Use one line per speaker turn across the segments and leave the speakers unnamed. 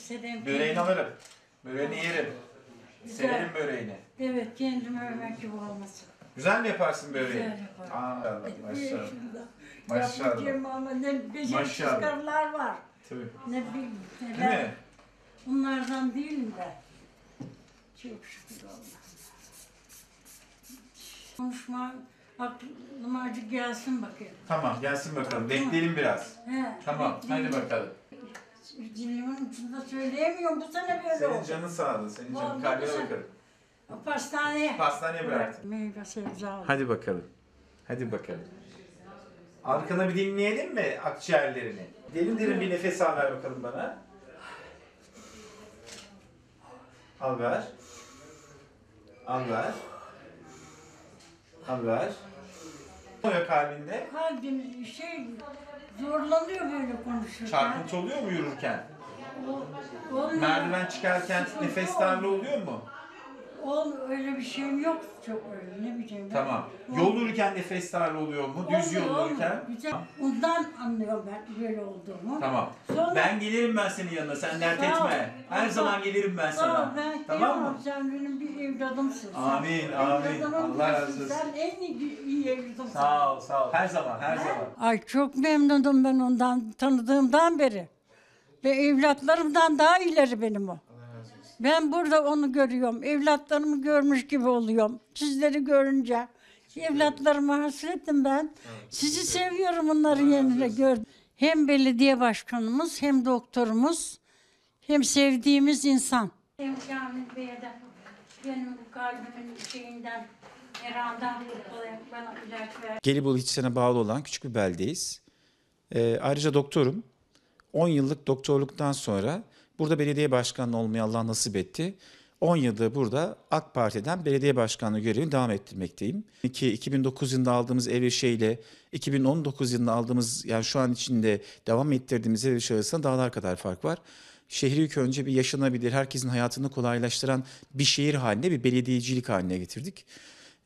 severim.
Böreğini alırım. Böreğini yerim.
Güzel.
Severim böreğini.
Evet kendimi övmek gibi olmasın.
Güzel mi yaparsın böreği?
Güzel yaparım.
Aa, maşallah. Maşallah.
Yapacağım ama ne beceriksiz karılar var.
Tabii.
Ne bileyim
Değil
neler.
mi?
Bunlardan değilim de. Çok şükür Allah'a. Konuşma aklıma acı gelsin bakayım.
Tamam gelsin bakalım. Bekleyelim biraz.
He,
Tamam hadi bakalım.
Dilimin ucunda söyleyemiyorum. Bu sene böyle
Senin
oldu.
canın sağ olun. Senin canın
Vallahi
kalbine
güzel.
bakalım.
Pastaneye.
Pastaneye bıraktım.
Meyve sebze aldım.
Hadi bakalım. Hadi bakalım. Arkana bir dinleyelim mi akciğerlerini? Derin derin bir nefes al ver bakalım bana. Al ver. Al ver. Al ver. Oluyor kalbinde?
Kalbim şey zorlanıyor böyle konuşurken.
Çarpıntı oluyor mu yürürken?
O- olmuyor.
Merdiven çıkarken nefes darlığı oluyor mu?
Ol, öyle bir şeyim yok çok öyle ne bileyim. ben.
Tamam.
Ol-
Yol yürürken nefes darlığı oluyor mu? Düz
olmuyor, olmuyor.
yürürken?
Güzel. Ondan anlıyorum ben böyle olduğumu.
Tamam.
Sonra-
Ben gelirim ben senin yanına. Sen dert
Sağ ol.
etme. Her
Allah-
zaman gelirim ben sana.
ben
Tamam mı?
Sen benim bir evladımsın. Sen
Amin, amin.
evladımın
Allah razı
birisin.
olsun.
Sen en iyi, iyi evladımsın.
Sağ ol, sağ ol. Her zaman, her zaman.
Ay çok memnunum ben ondan tanıdığımdan beri. Ve evlatlarımdan daha ileri benim o. Ben burada onu görüyorum. Evlatlarımı görmüş gibi oluyorum. Sizleri görünce. Evlatlarıma hasretim ben. Sizi seviyorum onların yerine gör. Hem belediye başkanımız hem doktorumuz hem sevdiğimiz insan. Hem Kamil Bey'e de benim kalbimin şeyinden, bana ilaç.
Gelibolu Hiçsen'e bağlı olan küçük bir beldeyiz. Ee, ayrıca doktorum. 10 yıllık doktorluktan sonra burada belediye başkanlığı olmayı Allah nasip etti. 10 yıldır burada AK Parti'den belediye başkanlığı görevini devam ettirmekteyim. Ki 2009 yılında aldığımız ev ile 2019 yılında aldığımız yani şu an içinde devam ettirdiğimiz ev işi arasında dağlar kadar fark var. Şehri ilk önce bir yaşanabilir, herkesin hayatını kolaylaştıran bir şehir haline, bir belediyecilik haline getirdik.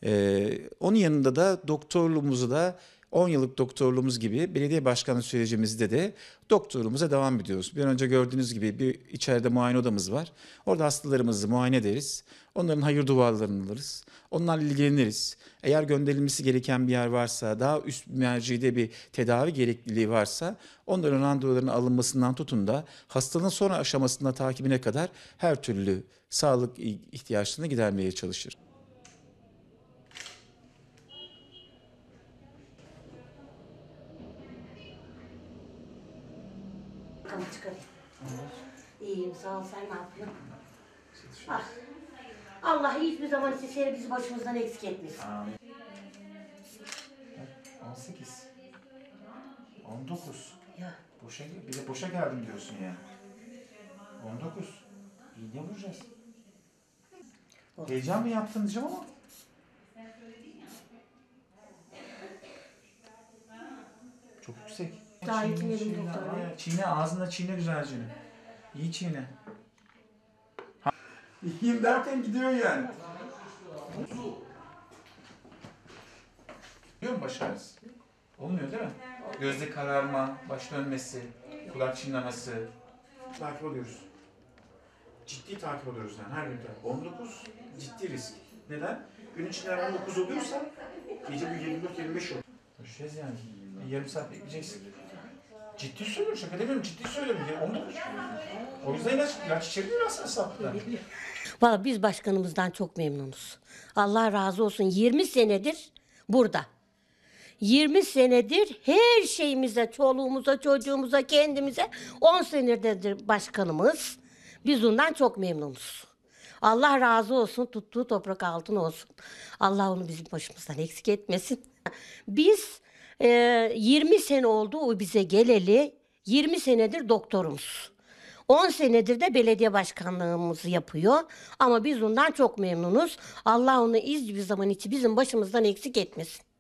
Ee, onun yanında da doktorluğumuzu da 10 yıllık doktorluğumuz gibi belediye başkanlığı sürecimizde de doktorluğumuza devam ediyoruz. Bir önce gördüğünüz gibi bir içeride muayene odamız var. Orada hastalarımızı muayene ederiz. Onların hayır dualarını alırız. Onlarla ilgileniriz. Eğer gönderilmesi gereken bir yer varsa, daha üst mercide bir tedavi gerekliliği varsa onların randevularının alınmasından tutun da hastalığın sonra aşamasında takibine kadar her türlü sağlık ihtiyaçlarını gidermeye çalışır.
Bakalım çıkarayım. İyiyim sağ ol sen ne yapıyorsun? Ah. Allah hiçbir zaman sizi bizi başımızdan eksik etmesin.
Amin. 18. 19.
Ya
Boşa, bir de boşa geldim diyorsun yani. 19. İğne vuracağız.
Olsun.
Heyecan mı yaptın diyeceğim ama. Çok yüksek.
Daha
çiğne,
doktor bey.
aynen. Çiğne ağzında çiğne güzelce. İyi çiğne. İyiyim derken gidiyor yani. Biliyor musun baş ağrısı? Olmuyor değil mi? Gözde kararma, baş dönmesi, kulak çınlaması. Takip alıyoruz. Ciddi takip alıyoruz yani her gün takip. 19 ciddi risk. Neden? Gün içinde 19 oluyorsa gece bu 24-25 olur. Görüşeceğiz yani. Bir yarım saat bekleyeceksin. Ciddi söylüyorum şaka demiyorum ciddi söylüyorum. Ya 19. O yüzden ilaç, ilaç içeriyor aslında safta.
Valla biz başkanımızdan çok memnunuz. Allah razı olsun 20 senedir burada. 20 senedir her şeyimize, çoluğumuza, çocuğumuza, kendimize 10 senedir başkanımız. Biz ondan çok memnunuz. Allah razı olsun, tuttuğu toprak altın olsun. Allah onu bizim başımızdan eksik etmesin. Biz e, 20 sene oldu o bize geleli. 20 senedir doktorumuz. 10 senedir de belediye başkanlığımızı yapıyor. Ama biz ondan çok memnunuz. Allah onu hiçbir zaman içi bizim başımızdan eksik etmesin.
Bir